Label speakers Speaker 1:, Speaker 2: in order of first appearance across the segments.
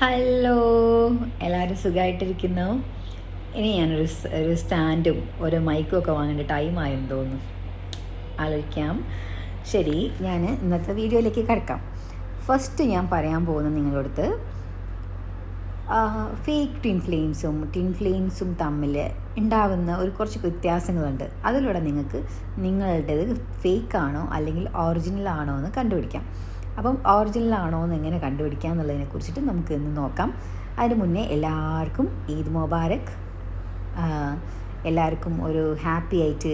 Speaker 1: Hello എല്ലാവരും സുഖമായിട്ടിരിക്കുന്നു ഇനി ഞാനൊരു ഒരു സ്റ്റാൻഡും ഒരു മൈക്കും ഒക്കെ വാങ്ങേണ്ട ടൈമായെന്ന് തോന്നുന്നു. ആലോചിക്കാം. ശരി ഞാൻ ഇന്നത്തെ വീഡിയോയിലേക്ക് കിടക്കാം. ഫസ്റ്റ് ഞാൻ പറയാൻ പോകുന്നത് നിങ്ങളടുത്ത് ഫേക്ക് ടിൻ ഫ്ലെയിംസും ടിൻ ഫ്ലെയിംസും തമ്മിൽ ഉണ്ടാകുന്ന ഒരു കുറച്ച് വ്യത്യാസങ്ങളുണ്ട്. അതിലൂടെ നിങ്ങൾക്ക് നിങ്ങളുടേത് ആണോ അല്ലെങ്കിൽ ഒറിജിനൽ ആണോ എന്ന് കണ്ടുപിടിക്കാം. അപ്പം ഒറിജിനൽ ആണോ എന്ന് എങ്ങനെ കണ്ടുപിടിക്കുക എന്നുള്ളതിനെ കുറിച്ചിട്ട് നമുക്ക് ഇന്ന് നോക്കാം. അതിന് മുന്നേ എല്ലാവർക്കും ഈദ് മുബാരക്. എല്ലാവർക്കും ഒരു ഹാപ്പി ആയിട്ട്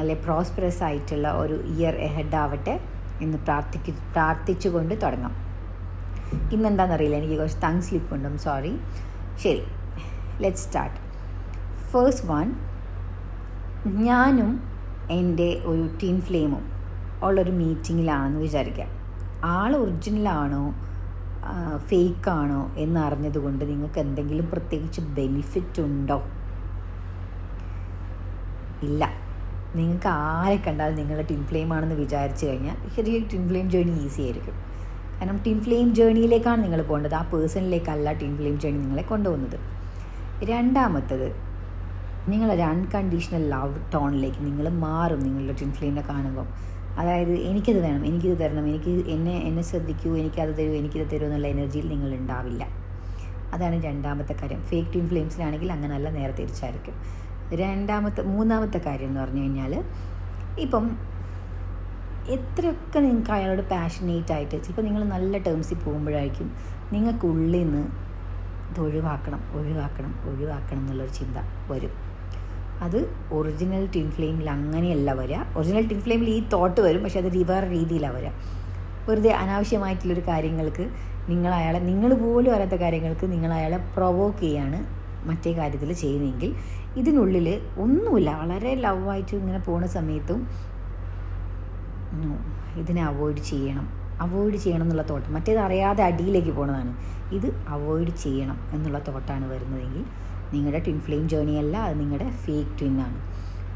Speaker 1: അല്ലെ പ്രോസ്പെറസ് ആയിട്ടുള്ള ഒരു ഇയർ എഹെഡ് ആവട്ടെ എന്ന് പ്രാർത്ഥിക്ക് പ്രാർത്ഥിച്ചുകൊണ്ട് തുടങ്ങാം. ഇന്നെന്താണെന്നറിയില്ല എനിക്ക് കുറച്ച് തങ് സ്ലിപ്പ് ഉണ്ട് സോറി ശരി ലെറ്റ് സ്റ്റാർട്ട് ഫേസ്റ്റ് വൺ ഞാനും എന്റെ ഒരു ടീം ഫ്ലെയിമും ഉള്ളൊരു മീറ്റിങ്ങിലാണെന്ന് വിചാരിക്കാം. ആൾ ഒറിജിനലാണോ ഫേക്ക് ആണോ എന്നറിഞ്ഞതുകൊണ്ട് നിങ്ങൾക്ക് എന്തെങ്കിലും പ്രത്യേകിച്ച് ബെനിഫിറ്റ് ഉണ്ടോ ഇല്ല. നിങ്ങൾക്ക് ആരെ കണ്ടാലും നിങ്ങൾ ടിൻ ഫ്ലെയിം ആണെന്ന് വിചാരിച്ചു കഴിഞ്ഞാൽ ശരിക്കും ടിൻ ഫ്ലെയിം ജേണി ഈസി ആയിരിക്കും. കാരണം ടിൻ ഫ്ലെയിം ജേണിയിലേക്കാണ് നിങ്ങൾ പോകേണ്ടത്. ആ പേഴ്സണിലേക്കല്ല ടിൻ ഫ്ലെയിം ജേണി നിങ്ങളെ കൊണ്ടുപോകുന്നത്. രണ്ടാമത്തത് നിങ്ങളൊരു അൺകണ്ടീഷണൽ ലവ് ടോണിലേക്ക് നിങ്ങൾ മാറും നിങ്ങളുടെ ടിൻ ഫ്ലെയിമിനെ കാണുമ്പം. അതായത് എനിക്കത് വേണം എനിക്കിത് തരണം എനിക്ക് എന്നെ എന്നെ ശ്രദ്ധിക്കൂ എനിക്കത് തരൂ എനിക്കിത് തരൂ എന്നുള്ള എനർജിയിൽ നിങ്ങൾ ഉണ്ടാവില്ല അതാണ് രണ്ടാമത്തെ കാര്യം. ഫേക്ക് ടീം ഫ്ലെയിംസിലാണെങ്കിൽ അങ്ങനെയല്ല നേരെ തിരിച്ചായിരിക്കും. രണ്ടാമത്തെ മൂന്നാമത്തെ കാര്യം എന്ന് പറഞ്ഞു കഴിഞ്ഞാൽ ഇപ്പം എത്രയൊക്കെ നിങ്ങൾക്ക് അയാളോട് പാഷനേറ്റ് ആയിട്ട് ചിലപ്പോൾ നിങ്ങൾ നല്ല ടേംസിൽ പോകുമ്പോഴായിരിക്കും നിങ്ങൾക്ക് ഉള്ളിൽ നിന്ന് ഇത് ഒഴിവാക്കണം ഒഴിവാക്കണം ഒഴിവാക്കണം എന്നുള്ളൊരു ചിന്ത വരും. അത് ഒറിജിനൽ ടിൻ ഫ്ലെയിമിൽ അങ്ങനെയല്ല വരിക ഒറിജിനൽ ടിൻ ഫ്ലെയിമിൽ ഈ തോട്ട് വരും പക്ഷെ അത് വേറെ രീതിയിലാണ് വരിക വെറുതെ അനാവശ്യമായിട്ടുള്ളൊരു കാര്യങ്ങൾക്ക് നിങ്ങൾ അയാളെ നിങ്ങൾ പോലും അറിയാത്ത കാര്യങ്ങൾക്ക് നിങ്ങൾ അയാളെ പ്രൊവോക്ക് ചെയ്യാണ് മറ്റേ കാര്യത്തിൽ ചെയ്യുന്നതെങ്കിൽ. ഇതിനുള്ളിൽ ഒന്നുമില്ല വളരെ ലവായിട്ട് ഇങ്ങനെ പോണ സമയത്തും ഇതിനെ അവോയ്ഡ് ചെയ്യണം. അവോയ്ഡ് ചെയ്യണം എന്നുള്ള തോട്ട് മറ്റേത് അറിയാതെ അടിയിലേക്ക് പോണതാണ്. ഇത് അവോയ്ഡ് ചെയ്യണം എന്നുള്ള തോട്ടാണ് വരുന്നതെങ്കിൽ നിങ്ങളുടെ ട്വിൻ ഫ്ലെയിം ജേണി അല്ല അത് നിങ്ങളുടെ ഫേക്ക് ട്വിന്നാണ്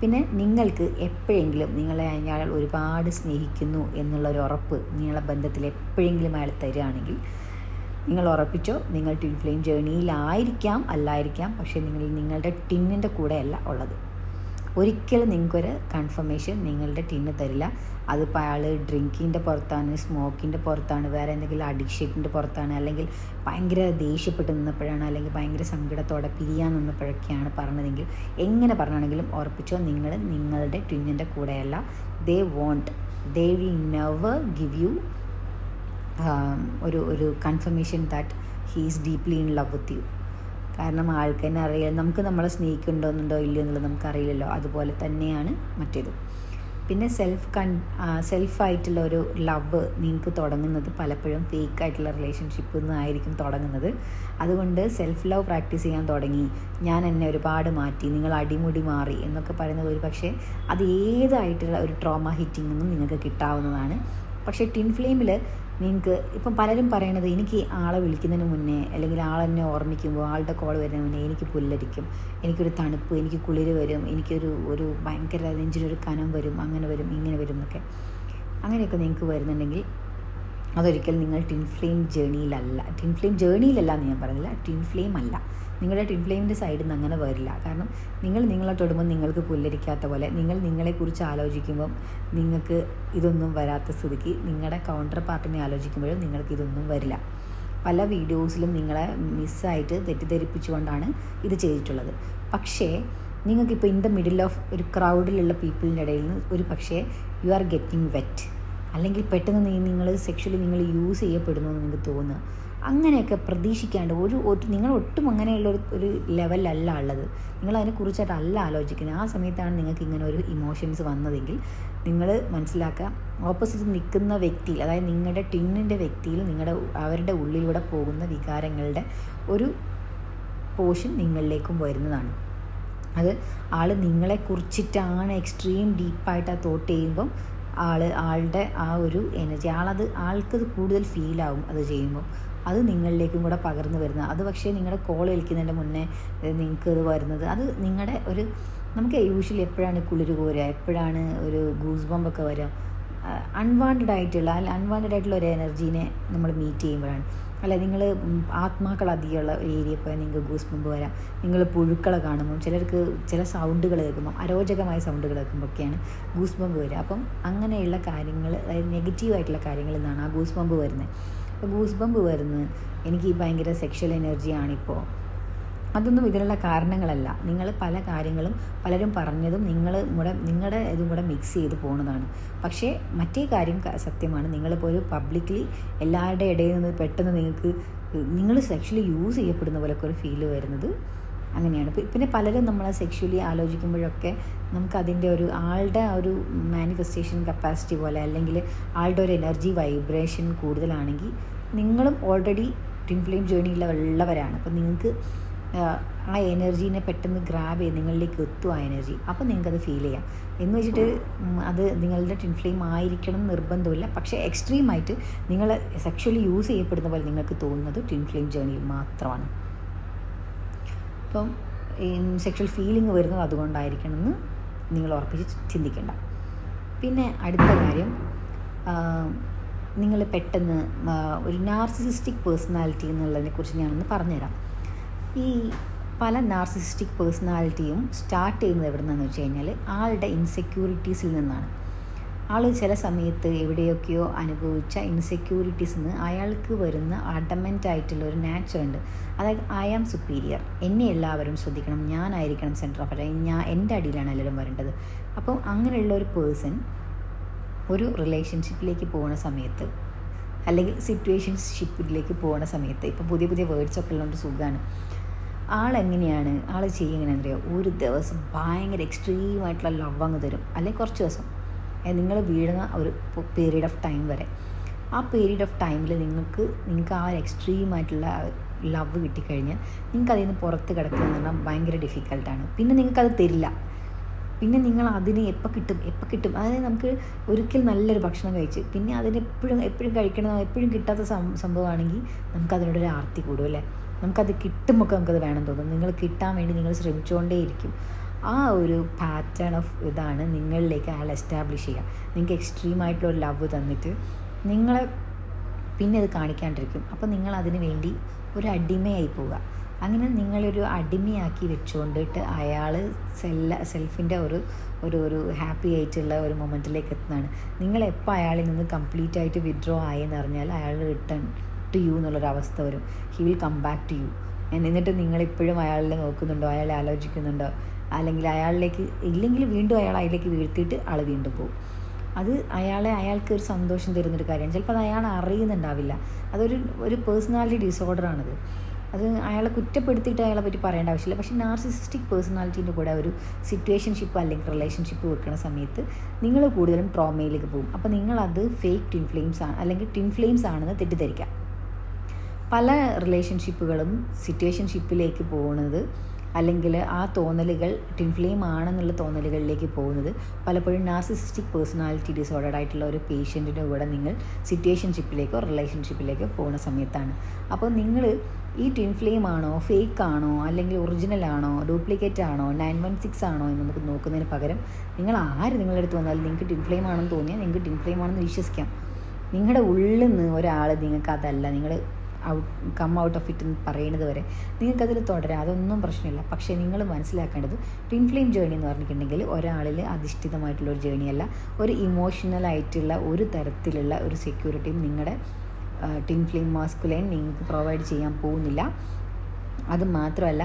Speaker 1: പിന്നെ നിങ്ങൾക്ക് എപ്പോഴെങ്കിലും നിങ്ങളെ അയാൾ ഒരുപാട് സ്നേഹിക്കുന്നു എന്നുള്ള ഒരു ഉറപ്പ് നിങ്ങളെ ബന്ധത്തിൽ എപ്പോഴെങ്കിലും അയാൾ തരികയാണെങ്കിൽ നിങ്ങൾ ഉറപ്പിച്ചോ നിങ്ങൾ ട്വിൻ ഫ്ലെയിം ജേണിയിലായിരിക്കാം അല്ലായിരിക്കാം പക്ഷേ നിങ്ങൾ നിങ്ങളുടെ ടിന്നിന്റെ കൂടെയല്ല ഉള്ളത്. ഒരിക്കലും നിങ്ങൾക്കൊരു കൺഫർമേഷൻ നിങ്ങളുടെ ടീമിന് തരില്ല. അതിപ്പോൾ അയാൾ ഡ്രിങ്കിന്റെ പുറത്താണ് സ്മോക്കിന്റെ പുറത്താണ് വേറെ എന്തെങ്കിലും അഡിക്ഷന്റെ പുറത്താണ് അല്ലെങ്കിൽ ഭയങ്കര ദേഷ്യപ്പെട്ട് നിന്നപ്പോഴാണ് അല്ലെങ്കിൽ ഭയങ്കര സങ്കടത്തോടെ പിരിയാൻ നിന്നപ്പോഴൊക്കെയാണ് പറഞ്ഞതെങ്കിൽ എങ്ങനെ പറഞ്ഞാണെങ്കിലും ഉറപ്പിച്ചോ നിങ്ങൾ നിങ്ങളുടെ ട്വിന്നിന്റെ കൂടെയല്ല. They won't they will never give you ഒരു ഒരു confirmation that he's deeply in love with you കാരണം ആൾക്ക് തന്നെ അറിയില്ല നമുക്ക് നമ്മളെ സ്നേഹിക്കുന്നുണ്ടോന്നുണ്ടോ ഇല്ലയോ എന്നുള്ളത് നമുക്കറിയില്ലല്ലോ. അതുപോലെ തന്നെയാണ് മറ്റേതും. പിന്നെ സെൽഫ് കൺ സെൽഫായിട്ടുള്ള ഒരു ലവ് നിങ്ങൾക്ക് തുടങ്ങുന്നത് പലപ്പോഴും ഫേക്ക് ആയിട്ടുള്ള റിലേഷൻഷിപ്പിൽ നിന്നായിരിക്കും തുടങ്ങുന്നത്. അതുകൊണ്ട് സെൽഫ് ലവ് പ്രാക്ടീസ് ചെയ്യാൻ തുടങ്ങി. ഞാൻ എന്നെ ഒരുപാട് മാറ്റി നിങ്ങൾ അടിമുടി മാറി എന്നൊക്കെ പറയുന്നത് ഒരു പക്ഷേ അത് ഏതായിട്ടുള്ള ഒരു ട്രോമ ഹിറ്റിംഗ് നിങ്ങൾക്ക് കിട്ടാവുന്നതാണ്. പക്ഷേ ടിൻ ഫ്ലെയിമിൽ നിങ്ങൾക്ക് ഇപ്പം പലരും പറയണത് എനിക്ക് ആളെ വിളിക്കുന്നതിന് മുന്നേ അല്ലെങ്കിൽ ആളെന്നെ ഓർമ്മിക്കുമ്പോൾ ആളുടെ കോൾ വരുന്നതിന് മുന്നേ എനിക്ക് പുല്ലരിക്കും എനിക്കൊരു തണുപ്പ് എനിക്ക് കുളിര് വരും എനിക്കൊരു ഒരു ഭയങ്കര നെഞ്ചിനൊരു കനം വരും അങ്ങനെ വരും ഇങ്ങനെ വരും എന്നൊക്കെ. അങ്ങനെയൊക്കെ നിങ്ങൾക്ക് വരുന്നുണ്ടെങ്കിൽ അതൊരിക്കൽ നിങ്ങൾ ടിൻ ഫ്ലെയിം ജേണിയിലല്ല ടിൻ ഫ്ലെയിം ജേണിയിലല്ല എന്ന് ഞാൻ പറഞ്ഞില്ല ടിൻ ഫ്ലെയിം അല്ല. നിങ്ങളുടെ ടിൻ സൈഡിൽ നിന്ന് അങ്ങനെ വരില്ല. കാരണം നിങ്ങൾ നിങ്ങളെ തൊടുമ്പോൾ നിങ്ങൾക്ക് പുല്ലരിക്കാത്ത പോലെ നിങ്ങൾ നിങ്ങളെക്കുറിച്ച് ആലോചിക്കുമ്പം നിങ്ങൾക്ക് ഇതൊന്നും വരാത്ത സ്ഥിതിക്ക് നിങ്ങളുടെ കൗണ്ടർ പാർട്ടിനെ ആലോചിക്കുമ്പോഴും നിങ്ങൾക്ക് ഇതൊന്നും വരില്ല. പല വീഡിയോസിലും നിങ്ങളെ മിസ്സായിട്ട് തെറ്റിദ്ധരിപ്പിച്ചുകൊണ്ടാണ് ഇത് ചെയ്തിട്ടുള്ളത്. പക്ഷേ നിങ്ങൾക്കിപ്പോൾ ഇൻ ദ മിഡിൽ ഓഫ് ഒരു ക്രൗഡിലുള്ള പീപ്പിളിന്റെ ഇടയിൽ നിന്ന് ഒരു പക്ഷേ യു ആർ ഗെറ്റിംഗ് വെറ്റ് അല്ലെങ്കിൽ പെട്ടെന്ന് നിങ്ങൾ സെക്ഷലി നിങ്ങൾ യൂസ് ചെയ്യപ്പെടുന്നു എന്ന് നിങ്ങൾക്ക് തോന്നുക. അങ്ങനെയൊക്കെ പ്രതീക്ഷിക്കാണ്ട് ഒരു നിങ്ങൾ ഒട്ടും അങ്ങനെയുള്ള ഒരു ഒരു ലെവലല്ല ഉള്ളത്. നിങ്ങൾ അതിനെക്കുറിച്ചായിട്ടല്ല ആലോചിക്കുന്നത്. ആ സമയത്താണ് നിങ്ങൾക്ക് ഇങ്ങനെ ഒരു ഇമോഷൻസ് വന്നതെങ്കിൽ നിങ്ങൾ മനസ്സിലാക്കുക ഓപ്പോസിറ്റ് നിൽക്കുന്ന വ്യക്തിയിൽ അതായത് നിങ്ങളുടെ ടിന്നിന്റെ വ്യക്തിയിൽ നിങ്ങളുടെ അവരുടെ ഉള്ളിലൂടെ പോകുന്ന വികാരങ്ങളുടെ ഒരു പോഷൻ നിങ്ങളിലേക്കും വരുന്നതാണ്. അത് ആൾ നിങ്ങളെ കുറിച്ചിട്ടാണ് എക്സ്ട്രീം ഡീപ്പായിട്ട് ആ തോട്ട് ചെയ്യുമ്പം ആൾ ആളുടെ ആ ഒരു എനർജി ആളത് ആൾക്കത് കൂടുതൽ ഫീലാവും അത് ചെയ്യുമ്പം. അത് നിങ്ങളിലേക്കും കൂടെ പകർന്നു വരുന്നത് അത് പക്ഷേ നിങ്ങളുടെ കോൾ വിളിക്കുന്നതിന്റെ മുന്നേ നിങ്ങൾക്ക് അത് വരുന്നത്. അത് നിങ്ങളുടെ ഒരു നമുക്ക് യൂഷ്വലി എപ്പോഴാണ് കുളിര് കോരുക? എപ്പോഴാണ് ഒരു ഗൂസ് ബമ്പൊക്കെ വരിക അൺവാണ്ടഡ് ആയിട്ടുള്ള അല്ല അൺവാണ്ടഡ് ആയിട്ടുള്ള ഒരു എനർജീനെ നമ്മൾ മീറ്റ് ചെയ്യുമ്പോഴാണ്. അല്ല നിങ്ങൾ ആത്മാക്കൾ അധികമുള്ള ഒരു ഏരിയ പോയാൽ നിങ്ങൾക്ക് ഗൂസ് ബോംബ് വരാം. നിങ്ങൾ പുഴുക്കളെ കാണുമ്പം ചിലർക്ക് ചില സൗണ്ടുകൾ കേൾക്കുമ്പോൾ അരോചകമായ സൗണ്ടുകൾ കേൾക്കുമ്പോഴൊക്കെയാണ് ഗൂസ് ബോംബ് വരിക അപ്പം അങ്ങനെയുള്ള കാര്യങ്ങൾ അതായത് നെഗറ്റീവായിട്ടുള്ള കാര്യങ്ങളിൽ നിന്നാണ് ആ ഗൂസ് ബോംബ് വരുന്നത്. ഗൂസ് ബമ്പ് വരുന്നത് എനിക്ക് ഭയങ്കര സെക്ഷൽ എനർജിയാണിപ്പോൾ അതൊന്നും ഇതിനുള്ള കാരണങ്ങളല്ല. നിങ്ങൾ പല കാര്യങ്ങളും പലരും പറഞ്ഞതും നിങ്ങൾ കൂടെ നിങ്ങളുടെ ഇതും കൂടെ മിക്സ് ചെയ്ത് പോകുന്നതാണ് പക്ഷേ മറ്റേ കാര്യം സത്യമാണ്. നിങ്ങളിപ്പോൾ ഒരു പബ്ലിക്കലി എല്ലാവരുടെ ഇടയിൽ നിന്ന് പെട്ടെന്ന് നിങ്ങൾക്ക് നിങ്ങൾ സെക്ഷലി യൂസ് ചെയ്യപ്പെടുന്ന പോലൊക്കെ ഒരു ഫീൽ വരുന്നത് അങ്ങനെയാണ്. പിന്നെ പലരും നമ്മളെ സെക്ഷലി ആലോചിക്കുമ്പോഴൊക്കെ നമുക്കതിന്റെ ഒരു ആളുടെ ഒരു മാനിഫെസ്റ്റേഷൻ കപ്പാസിറ്റി പോലെ അല്ലെങ്കിൽ ആളുടെ ഒരു എനർജി വൈബ്രേഷൻ കൂടുതലാണെങ്കിൽ നിങ്ങളും ഓൾറെഡി ട്വിൻ ഫ്ലെയിം ജേണിയിലുള്ള ഉള്ളവരാണ്. അപ്പം നിങ്ങൾക്ക് ആ എനർജീനെ പെട്ടെന്ന് ഗ്രാബ് ചെയ്ത് നിങ്ങളിലേക്ക് എത്തും ആ എനർജി അപ്പോൾ നിങ്ങൾക്കത് ഫീൽ ചെയ്യാം. എന്ന് വെച്ചിട്ട് അത് നിങ്ങളുടെ ട്വിൻ ഫ്ലെയിം ആയിരിക്കണം നിർബന്ധമില്ല. പക്ഷേ എക്സ്ട്രീമായിട്ട് നിങ്ങൾ സെക്ഷലി യൂസ് ചെയ്യപ്പെടുന്ന പോലെ നിങ്ങൾക്ക് തോന്നുന്നത് ട്വിൻ ഫ്ലെയിം ജേണിയിൽ മാത്രമാണ്. അപ്പം സെക്ഷൽ ഫീലിംഗ് വരുന്നത് അതുകൊണ്ടായിരിക്കണം എന്ന് നിങ്ങൾ ഉറപ്പിച്ച് ചിന്തിക്കേണ്ട. പിന്നെ അടുത്ത കാര്യം നിങ്ങൾ പെട്ടെന്ന് ഒരു നാർസിസിസ്റ്റിക് പേഴ്സണാലിറ്റി എന്നുള്ളതിനെ കുറിച്ച് ഞാനൊന്ന് പറഞ്ഞുതരാം. ഈ പല നാർസിസിസ്റ്റിക് പേഴ്സണാലിറ്റിയും സ്റ്റാർട്ട് ചെയ്യുന്നത് എവിടെ നിന്നാണെന്ന് വെച്ച് കഴിഞ്ഞാൽ ആളുടെ ഇൻസെക്യൂരിറ്റീസിൽ നിന്നാണ്. ആൾ ചില സമയത്ത് എവിടെയൊക്കെയോ അനുഭവിച്ച ഇൻസെക്യൂരിറ്റീസിന്ന് അയാൾക്ക് വരുന്ന അഡമെന്റ് ആയിട്ടുള്ള ഒരു നാച്ചർ ഉണ്ട്. അതായത് ഐ ആം സുപ്പീരിയർ എന്നെ എല്ലാവരും ശ്രദ്ധിക്കണം. ഞാനായിരിക്കണം സെന്റർ ഓഫ് അറ്റാക്ക് ഞാൻ എന്റെ അടിയിലാണ് എല്ലാവരും വരേണ്ടത്. അപ്പം അങ്ങനെയുള്ള ഒരു പേഴ്സൺ ഒരു റിലേഷൻഷിപ്പിലേക്ക് പോകുന്ന സമയത്ത് അല്ലെങ്കിൽ സിറ്റുവേഷൻഷിപ്പിലേക്ക് പോകുന്ന സമയത്ത് ഇപ്പോൾ പുതിയ പുതിയ വേർഡ്സൊക്കെ ഉള്ളതുകൊണ്ട് സുഖമാണ് ആളെങ്ങനെയാണ് ആൾ ചെയ്യുന്നതെന്ന് അറിയാം? ഒരു ദിവസം ഭയങ്കര എക്സ്ട്രീമായിട്ടുള്ള ലവ് അങ്ങ് തരും. അല്ലെങ്കിൽ കുറച്ച് ദിവസം. നിങ്ങൾ വീഴുന്ന ഒരു പീരീഡ് ഓഫ് ടൈം വരെ. ആ പീരീഡ് ഓഫ് ടൈമിൽ നിങ്ങൾക്ക് നിങ്ങൾക്ക് ആ ഒരു എക്സ്ട്രീമായിട്ടുള്ള ലവ് കിട്ടിക്കഴിഞ്ഞാൽ നിങ്ങൾക്ക് അതിൽ നിന്ന് പുറത്ത് കിടക്കുക എന്ന് പറഞ്ഞാൽ ഭയങ്കര ഡിഫിക്കൽട്ടാണ് പിന്നെ നിങ്ങൾക്കത് തരില്ല. പിന്നെ നിങ്ങൾ അതിനെ എപ്പോൾ കിട്ടും എപ്പോൾ കിട്ടും? അതായത് നമുക്ക് ഒരിക്കൽ നല്ലൊരു ഭക്ഷണം കഴിച്ച് പിന്നെ അതിന് എപ്പോഴും എപ്പോഴും കഴിക്കണം എപ്പോഴും കിട്ടാത്ത സംഭവമാണെങ്കിൽ നമുക്ക് അതിനോടൊരു ആർത്തി കൂടും അല്ലേ? നമുക്കത് കിട്ടുമ്പോൾ നമുക്കത് വേണം തോന്നും. നിങ്ങൾ കിട്ടാൻ വേണ്ടി നിങ്ങൾ ശ്രമിച്ചുകൊണ്ടേയിരിക്കും ആ ഒരു പാറ്റേൺ ഓഫ് ഇതാണ് നിങ്ങളിലേക്ക് അയാൾ എസ്റ്റാബ്ലിഷ് ചെയ്യുക. നിങ്ങൾക്ക് എക്സ്ട്രീം ആയിട്ടുള്ള ഒരു ലവ് തന്നിട്ട് നിങ്ങളെ പിന്നെ അത് കാണിക്കാണ്ടിരിക്കും. അപ്പോൾ നിങ്ങൾ അതിന് വേണ്ടി ഒരു അടിമയായി പോവുക. അങ്ങനെ നിങ്ങളൊരു അടിമയാക്കി വെച്ചുകൊണ്ടിട്ട് അയാൾ സെല്ല സെൽഫിന്റെ ഒരു ഒരു ഒരു ഹാപ്പി ആയിട്ടുള്ള ഒരു മൊമെന്റിലേക്ക് എത്തുന്നതാണ്. നിങ്ങൾ എപ്പോൾ അയാളിൽ നിന്ന് കംപ്ലീറ്റ് ആയിട്ട് വിഡ്രോ ആയെന്ന് അറിഞ്ഞാൽ അയാൾ റിട്ടേൺ ടു യു എന്നുള്ളൊരവസ്ഥ വരും. He will come back to you എന്നിട്ട് നിങ്ങളിപ്പോഴും അയാളെ നോക്കുന്നുണ്ടോ? അയാളെ ആലോചിക്കുന്നുണ്ടോ? അല്ലെങ്കിൽ അയാളിലേക്ക് ഇല്ലെങ്കിൽ വീണ്ടും അയാൾ അതിലേക്ക് വീഴ്ത്തിയിട്ട് ആൾ വീണ്ടും പോകും. അത് അയാളെ അയാൾക്ക് ഒരു സന്തോഷം തരുന്നൊരു കാര്യമാണ് ചിലപ്പോൾ അത് അയാൾ അറിയുന്നുണ്ടാവില്ല. അതൊരു ഒരു പേഴ്സണാലിറ്റി ഡിസോർഡറാണത് അത് അയാളെ കുറ്റപ്പെടുത്തിയിട്ട് അയാളെ പറ്റി പറയേണ്ട ആവശ്യമില്ല. പക്ഷേ നാർസിസിസ്റ്റിക് പേഴ്സണാലിറ്റീന്റെ കൂടെ ഒരു സിറ്റുവേഷൻഷിപ്പ് അല്ലെങ്കിൽ റിലേഷൻഷിപ്പ് വെക്കുന്ന സമയത്ത് നിങ്ങൾ കൂടുതലും ട്രോമയിലേക്ക് പോകും. അപ്പോൾ നിങ്ങളത് ഫേക്ക് ട്വിൻ ഫ്ലെയിംസ് ആണ് അല്ലെങ്കിൽ ട്വിൻ ഫ്ലെയിംസ് ആണെന്ന് തെറ്റിദ്ധരിക്കാം. പല റിലേഷൻഷിപ്പുകളും സിറ്റുവേഷൻഷിപ്പിലേക്ക് പോകുന്നത് അല്ലെങ്കിൽ ആ തോന്നലുകൾ ടിൻഫ്ലെയിം ആണെന്നുള്ള തോന്നലുകളിലേക്ക് പോകുന്നത് പലപ്പോഴും നാർസിസിസ്റ്റിക് പേഴ്സണാലിറ്റി ഡിസോർഡർ ആയിട്ടുള്ള ഒരു പേഷ്യന്റിന്റെ കൂടെ നിങ്ങൾ സിറ്റുവേഷൻഷിപ്പിലേക്കോ റിലേഷൻഷിപ്പിലേക്കോ പോകുന്ന സമയത്താണ്. അപ്പോൾ നിങ്ങൾ ഈ ടിൻഫ്ലെയിം ആണോ ഫേക്ക് ആണോ അല്ലെങ്കിൽ ഒറിജിനൽ ആണോ ഡ്യൂപ്ലിക്കേറ്റ് ആണോ നയൻ വൺ സിക്സ് ആണോ എന്ന് നമുക്ക് നോക്കുന്നതിന് പകരം നിങ്ങൾ ആര് നിങ്ങളുടെ അടുത്ത് വന്നാലും നിങ്ങൾക്ക് ടിൻഫ്ലെയിം ആണെന്ന് തോന്നിയാൽ നിങ്ങൾക്ക് ടിൻഫ്ലെയിം ആണെന്ന് വിശ്വസിക്കാം. നിങ്ങളുടെ ഉള്ളിൽ നിന്ന് ഒരാൾ നിങ്ങൾക്ക് അതല്ല നിങ്ങൾ out come out of it എന്ന് പറയുന്നത് വരെ നിങ്ങൾക്കതിൽ തുടരാം. അതൊന്നും പ്രശ്നമില്ല. പക്ഷേ നിങ്ങൾ മനസ്സിലാക്കേണ്ടത് ട്വിൻ ഫ്ലെയിം ജേണി എന്ന് പറഞ്ഞിട്ടുണ്ടെങ്കിൽ ഒരാളിൽ അധിഷ്ഠിതമായിട്ടുള്ള ഒരു ജേണിയല്ല ഒരു ഇമോഷണലായിട്ടുള്ള ഒരു തരത്തിലുള്ള ഒരു സെക്യൂരിറ്റിയും നിങ്ങളുടെ ട്വിൻ ഫ്ലെയിം മാസ്കുലൈൻ നിങ്ങൾക്ക് പ്രൊവൈഡ് ചെയ്യാൻ പോകുന്നില്ല. അത് മാത്രമല്ല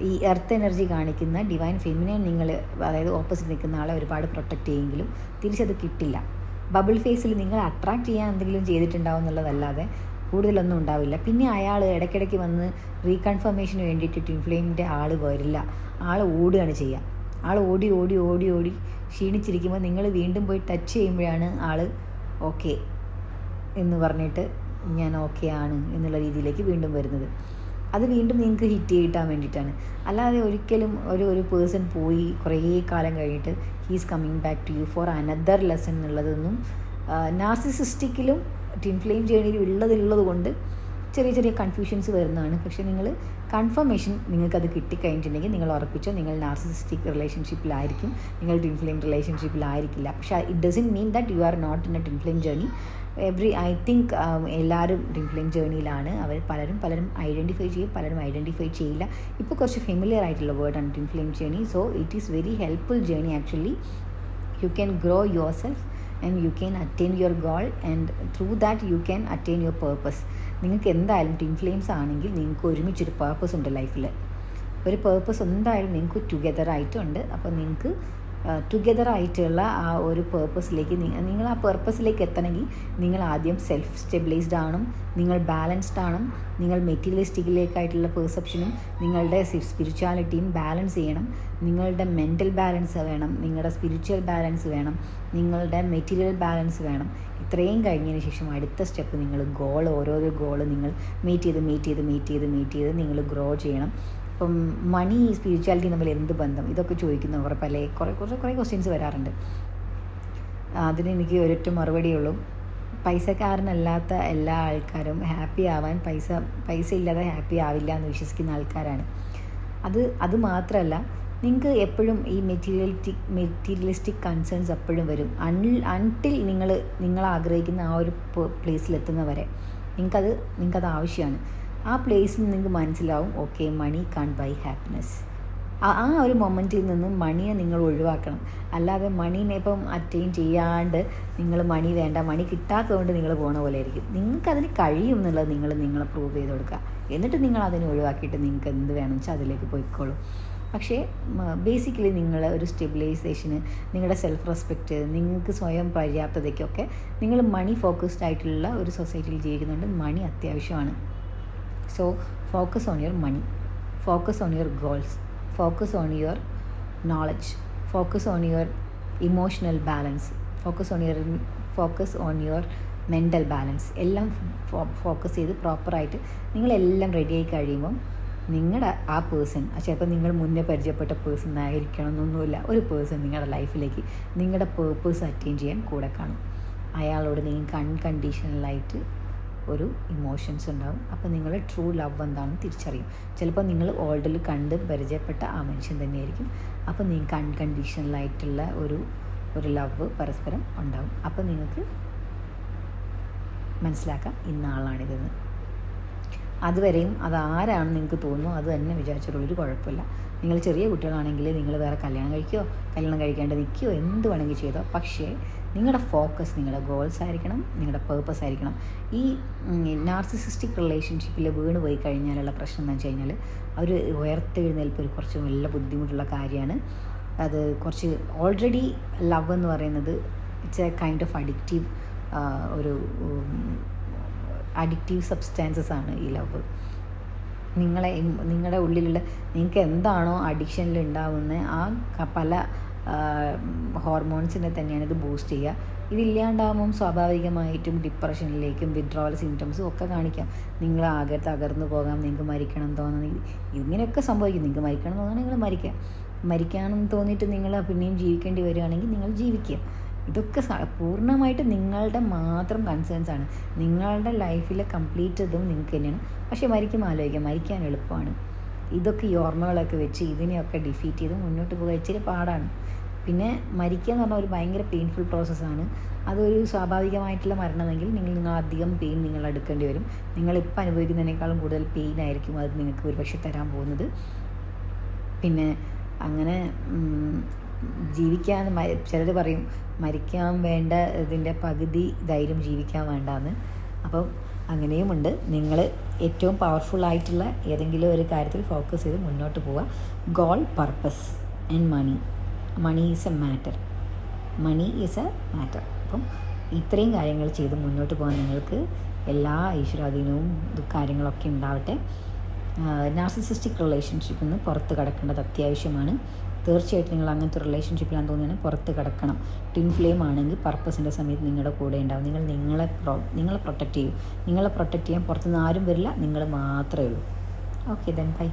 Speaker 1: ഈ എർത്ത് എനർജി കാണിക്കുന്ന ഡിവൈൻ ഫെമിനെ നിങ്ങൾ അതായത് ഓപ്പോസിറ്റ് നിൽക്കുന്ന ആളെ ഒരുപാട് പ്രൊട്ടക്റ്റ് ചെയ്യുമെങ്കിലും തിരിച്ചത് കിട്ടില്ല. ബബിൾ ഫേസിൽ നിങ്ങൾ അട്രാക്റ്റ് ചെയ്യാൻ എന്തെങ്കിലും ചെയ്തിട്ടുണ്ടാവും എന്നുള്ളതല്ലാതെ കൂടുതലൊന്നും ഉണ്ടാവില്ല. പിന്നെ അയാൾ ഇടയ്ക്കിടയ്ക്ക് വന്ന് റീകൺഫർമേഷന് വേണ്ടിയിട്ട് ട്വിൻഫ്ലെയിമിന്റെ ആൾ വരില്ല. ആൾ ഓടുകയാണ് ചെയ്യുക ആൾ ഓടി ഓടി ഓടി ഓടി ക്ഷീണിച്ചിരിക്കുമ്പോൾ നിങ്ങൾ വീണ്ടും പോയി ടച്ച് ചെയ്യുമ്പോഴാണ് ആൾ ഓക്കെ എന്ന് പറഞ്ഞിട്ട് ഞാൻ ഓക്കെ ആണ് എന്നുള്ള രീതിയിലേക്ക് വീണ്ടും വരുന്നത്. അത് വീണ്ടും നിങ്ങൾക്ക് ഹിറ്റ് ചെയ്യിട്ടാൻ വേണ്ടിയിട്ടാണ്. അല്ലാതെ ഒരിക്കലും ഒരു ഒരു പേഴ്സൺ പോയി കുറേ കാലം കഴിഞ്ഞിട്ട് he's coming back to you for another lesson എന്നുള്ളതൊന്നും നാർസിസിസ്റ്റിക്കിലും ട്വിൻ ഫ്ലെയിം ജേണിയിൽ ഉള്ളതിലുള്ളത് കൊണ്ട് ചെറിയ ചെറിയ കൺഫ്യൂഷൻസ് വരുന്നതാണ്. പക്ഷേ നിങ്ങൾ കൺഫർമേഷൻ നിങ്ങൾക്കത് കിട്ടിക്കഴിഞ്ഞിട്ടുണ്ടെങ്കിൽ നിങ്ങൾ ഉറപ്പിച്ചോ നിങ്ങൾ നാർസിസിസ്റ്റിക് റിലേഷൻഷിപ്പിലായിരിക്കും നിങ്ങൾ ട്വിൻ ഫ്ലെയിം റിലേഷൻഷിപ്പിലായിരിക്കില്ല പക്ഷേ it doesn't mean that you are not in a twin flame journey every I think എല്ലാവരും ട്വിൻ ഫ്ലെയിം ജേർണിയിലാണ് അവർ പലരും പലരും ഐഡന്റിഫൈ ചെയ്യും പലരും ഐഡന്റിഫൈ ചെയ്യില്ല. ഇപ്പോൾ കുറച്ച് ഫെമിലിയർ ആയിട്ടുള്ള വേർഡാണ് twin flame journey so it is very helpful journey actually you can grow yourself and you can attain your goal and through that you can attain your purpose നിങ്ങൾക്ക് എന്തായാലും team flames ആണെങ്കിൽ നിങ്ങൾക്ക് ഒരുമിച്ചൊരു purpose ഉണ്ട് ലൈഫിൽ ഒരു purpose എന്തായാലും നിങ്ങൾക്ക് together ആയിട്ടുണ്ട്. അപ്പോൾ നിങ്ങൾക്ക് ടുഗെദർ ആയിട്ടുള്ള ആ ഒരു പേർപ്പസിലേക്ക് നിങ്ങൾ ആ പേർപ്പസിലേക്ക് എത്തണമെങ്കിൽ നിങ്ങൾ ആദ്യം സെൽഫ് സ്റ്റെബിലൈസ്ഡ് ആണും നിങ്ങൾ ബാലൻസ്ഡ് ആണും നിങ്ങൾ മെറ്റീരിയലിസ്റ്റിക്കിലേക്കായിട്ടുള്ള പെർസെപ്ഷനും നിങ്ങളുടെ സ്പിരിച്വാലിറ്റിയും ബാലൻസ് ചെയ്യണം നിങ്ങളുടെ മെന്റൽ ബാലൻസ് വേണം നിങ്ങളുടെ സ്പിരിച്വൽ ബാലൻസ് വേണം നിങ്ങളുടെ മെറ്റീരിയൽ ബാലൻസ് വേണം. ഇത്രയും കഴിഞ്ഞതിന് ശേഷം അടുത്ത സ്റ്റെപ്പ് നിങ്ങൾ ഗോൾ ഓരോരോ ഗോൾ നിങ്ങൾ മീറ്റ് ചെയ്ത് മീറ്റ് ചെയ്ത് മീറ്റ് ചെയ്ത് മീറ്റ് ചെയ്ത് നിങ്ങൾ ഗ്രോ ചെയ്യണം. ഇപ്പം മണി സ്പിരിച്വാലിറ്റി തമ്മിൽ എന്ത് ബന്ധം? ഇതൊക്കെ ചോദിക്കുന്നവർ പല കുറേ കുറച്ച് കുറേ ക്വസ്റ്റ്യൻസ് വരാറുണ്ട്. അതിന് എനിക്ക് ഒരൊറ്റ മറുപടിയുള്ളൂ പൈസക്കാരനല്ലാത്ത എല്ലാ ആൾക്കാരും ഹാപ്പി ആവാൻ പൈസ പൈസ ഇല്ലാതെ ഹാപ്പി ആവില്ല എന്ന് വിശ്വസിക്കുന്ന ആൾക്കാരാണ്. അത് അത് മാത്രമല്ല നിങ്ങൾക്ക് എപ്പോഴും ഈ മെറ്റീരിയലിറ്റിക് മെറ്റീരിയലിസ്റ്റിക് കൺസേൺസ് എപ്പോഴും വരും. അൺ അൺടിൽ നിങ്ങൾ നിങ്ങൾ ആഗ്രഹിക്കുന്ന ആ ഒരു പ്ലേസിലെത്തുന്നവരെ നിങ്ങൾക്കത് നിങ്ങൾക്കത് ആവശ്യമാണ് ആ പ്ലേസിൽ നിങ്ങൾക്ക് മനസ്സിലാവും okay money can't buy happiness ആ ഒരു മൊമെന്റിൽ നിന്ന് മണിയെ നിങ്ങൾ ഒഴിവാക്കണം. അല്ലാതെ മണീനെ ഇപ്പം അറ്റൈൻ ചെയ്യാണ്ട് നിങ്ങൾ മണി വേണ്ട മണി കിട്ടാത്തതുകൊണ്ട് നിങ്ങൾ പോണ പോലെ ആയിരിക്കും. നിങ്ങൾക്ക് അതിന് കഴിയും എന്നുള്ളത് നിങ്ങൾ നിങ്ങളെ പ്രൂവ് ചെയ്ത് കൊടുക്കുക. എന്നിട്ട് നിങ്ങൾ അതിനെ ഒഴിവാക്കിയിട്ട് നിങ്ങൾക്ക് എന്ത് വേണം വെച്ചാൽ അതിലേക്ക് പോയിക്കോളും. പക്ഷേ ബേസിക്കലി നിങ്ങൾ ഒരു സ്റ്റെബിലൈസേഷന് നിങ്ങളുടെ സെൽഫ് റെസ്പെക്റ്റ് നിങ്ങൾക്ക് സ്വയം പര്യാപ്തതയ്ക്കൊക്കെ നിങ്ങൾ മണി ഫോക്കസ്ഡ് ആയിട്ടുള്ള ഒരു സൊസൈറ്റിയിൽ ജീവിക്കുന്നുണ്ട്. മണി അത്യാവശ്യമാണ്. So focus on your money focus on your goals focus on your knowledge focus on your emotional balance focus on your focus on your mental balance എല്ലാം ഫോക്കസ് ചെയ്ത് പ്രോപ്പറായിട്ട് നിങ്ങളെല്ലാം റെഡി ആയി കഴിയുമ്പം നിങ്ങളുടെ ആ പേഴ്സൺ ചിലപ്പോൾ നിങ്ങൾ മുന്നേ പരിചയപ്പെട്ട പേഴ്സൺ ആയിരിക്കണം എന്നൊന്നുമില്ല ഒരു പേഴ്സൺ നിങ്ങളുടെ ലൈഫിലേക്ക് നിങ്ങളുടെ പേർപ്പേഴ്സ് അറ്റൈൻ ചെയ്യാൻ കൂടെ കാണും. അയാളോട് നിങ്ങൾക്ക് അൺകണ്ടീഷണലായിട്ട് ഒരു ഇമോഷൻസ് ഉണ്ടാകും അപ്പോൾ നിങ്ങൾ ട്രൂ ലവ് എന്താണെന്ന് തിരിച്ചറിയും. ചിലപ്പോൾ നിങ്ങൾ ഓൾഡിൽ കണ്ട് പരിചയപ്പെട്ട ആ മനുഷ്യൻ തന്നെയായിരിക്കും. അപ്പോൾ നിങ്ങൾക്ക് അൺകണ്ടീഷണലായിട്ടുള്ള ഒരു ഒരു ലവ് പരസ്പരം ഉണ്ടാകും അപ്പോൾ നിങ്ങൾക്ക് മനസ്സിലാക്കാം ഇന്ന ആളാണിതെന്ന് അതുവരെയും അത് ആരാണ് നിങ്ങൾക്ക് തോന്നുന്നു? അത് തന്നെ വിചാരിച്ചിട്ടുള്ളൊരു കുഴപ്പമില്ല. നിങ്ങൾ ചെറിയ കുട്ടികളാണെങ്കിൽ നിങ്ങൾ വേറെ കല്യാണം കഴിക്കുകയോ കല്യാണം കഴിക്കാണ്ട് നിൽക്കുകയോ എന്ത് വേണമെങ്കിൽ ചെയ്തോ? പക്ഷേ നിങ്ങളുടെ ഫോക്കസ് നിങ്ങളുടെ ഗോൾസ് ആയിരിക്കണം നിങ്ങളുടെ പേർപ്പസ് ആയിരിക്കണം. ഈ നാർസിസിസ്റ്റിക് റിലേഷൻഷിപ്പിൽ വീണ് പോയി കഴിഞ്ഞാലുള്ള പ്രശ്നം എന്ന് വെച്ച് കഴിഞ്ഞാൽ അവർ ഉയർത്തെഴുന്നേൽപ്പ് ഒരു കുറച്ച് നല്ല ബുദ്ധിമുട്ടുള്ള കാര്യമാണ്. അത് കുറച്ച് ഓൾറെഡി ലവ് എന്ന് പറയുന്നത് it's a kind of addictive ഒരു അഡിക്റ്റീവ് സബ്സ്റ്റാൻസസ് ആണ് ഈ ലവ് നിങ്ങളെ നിങ്ങളുടെ ഉള്ളിലുള്ള നിങ്ങൾക്ക് എന്താണോ അഡിക്ഷനിൽ ഉണ്ടാവുന്ന ആ പല ഹോർമോൺസിനെ തന്നെയാണ് ഇത് ബൂസ്റ്റ് ചെയ്യുക. ഇതില്ലാണ്ടാകുമ്പം സ്വാഭാവികമായിട്ടും ഡിപ്രഷനിലേക്കും വിഡ്രോവൽ സിംറ്റംസും ഒക്കെ കാണിക്കാം. നിങ്ങൾ ആകെ തകർന്നു പോകാം നിങ്ങൾക്ക് മരിക്കണം തോന്നുന്നു ഇങ്ങനെയൊക്കെ സംഭവിക്കും. നിങ്ങൾക്ക് മരിക്കണം തോന്നുകയാണെങ്കിൽ നിങ്ങൾ മരിക്കാം. മരിക്കാണെന്ന് തോന്നിയിട്ട് നിങ്ങൾ പിന്നെയും ജീവിക്കേണ്ടി വരികയാണെങ്കിൽ നിങ്ങൾ ജീവിക്കുക. ഇതൊക്കെ പൂർണമായിട്ട് നിങ്ങളുടെ മാത്രം കൺസേൺസ് ആണ്. നിങ്ങളുടെ ലൈഫിലെ കംപ്ലീറ്റ് ഇതും നിങ്ങൾക്ക് തന്നെയാണ്. പക്ഷേ മരിക്കും ആലോചിക്കാം. മരിക്കാൻ എളുപ്പമാണ്. ഇതൊക്കെ ഈ ഓർമ്മകളൊക്കെ വെച്ച് ഇതിനെയൊക്കെ ഡിഫീറ്റ് ചെയ്ത് മുന്നോട്ട് പോകുക ഇച്ചിരി പാടാണ്. പിന്നെ മരിക്കുക എന്ന് പറഞ്ഞാൽ ഒരു ഭയങ്കര പെയിൻഫുൾ പ്രോസസ്സാണ് അതൊരു സ്വാഭാവികമായിട്ടുള്ള മരണമെങ്കിൽ നിങ്ങൾ നിങ്ങൾ അധികം പെയിൻ നിങ്ങൾ എടുക്കേണ്ടി വരും. നിങ്ങളിപ്പോൾ അനുഭവിക്കുന്നതിനേക്കാളും കൂടുതൽ പെയിൻ ആയിരിക്കും അത് നിങ്ങൾക്ക് ഒരുപക്ഷെ തരാൻ പോകുന്നത്. പിന്നെ അങ്ങനെ ജീവിക്കാൻ ചിലർ പറയും മരിക്കാൻ വേണ്ട ഇതിന്റെ പകുതി ധൈര്യം ജീവിക്കാൻ വേണ്ടാന്ന്. അപ്പം അങ്ങനെയുമുണ്ട് നിങ്ങൾ ഏറ്റവും പവർഫുൾ ആയിട്ടുള്ള ഏതെങ്കിലും ഒരു കാര്യത്തിൽ ഫോക്കസ് ചെയ്ത് മുന്നോട്ട് പോവുക. Goal purpose and money money is a matter money is a matter അപ്പം ഇത്രയും കാര്യങ്ങൾ ചെയ്ത് മുന്നോട്ട് പോകാൻ നിങ്ങൾക്ക് എല്ലാ ഈശ്വരാധീനവും കാര്യങ്ങളൊക്കെ ഉണ്ടാവട്ടെ. നാർസിസിസ്റ്റിക് റിലേഷൻഷിപ്പിൽ നിന്ന് പുറത്ത് കിടക്കേണ്ടത് അത്യാവശ്യമാണ്. തീർച്ചയായിട്ടും നിങ്ങൾ അങ്ങനത്തെ റിലേഷൻഷിപ്പിലാന്ന് തോന്നിയാൽ പുറത്ത് കിടക്കണം. ട്വിൻ ഫ്ലെയിം ആണെങ്കിൽ പർപ്പസിന്റെ സമയത്ത് നിങ്ങളുടെ കൂടെ ഉണ്ടാവും. നിങ്ങൾ നിങ്ങളെ പ്രൊ നിങ്ങളെ പ്രൊട്ടക്റ്റ് ചെയ്യും. നിങ്ങളെ പ്രൊട്ടക്റ്റ് ചെയ്യാൻ പുറത്തുനിന്ന് ആരും വരില്ല. നിങ്ങൾ മാത്രമേ ഉള്ളൂ. Okay then bye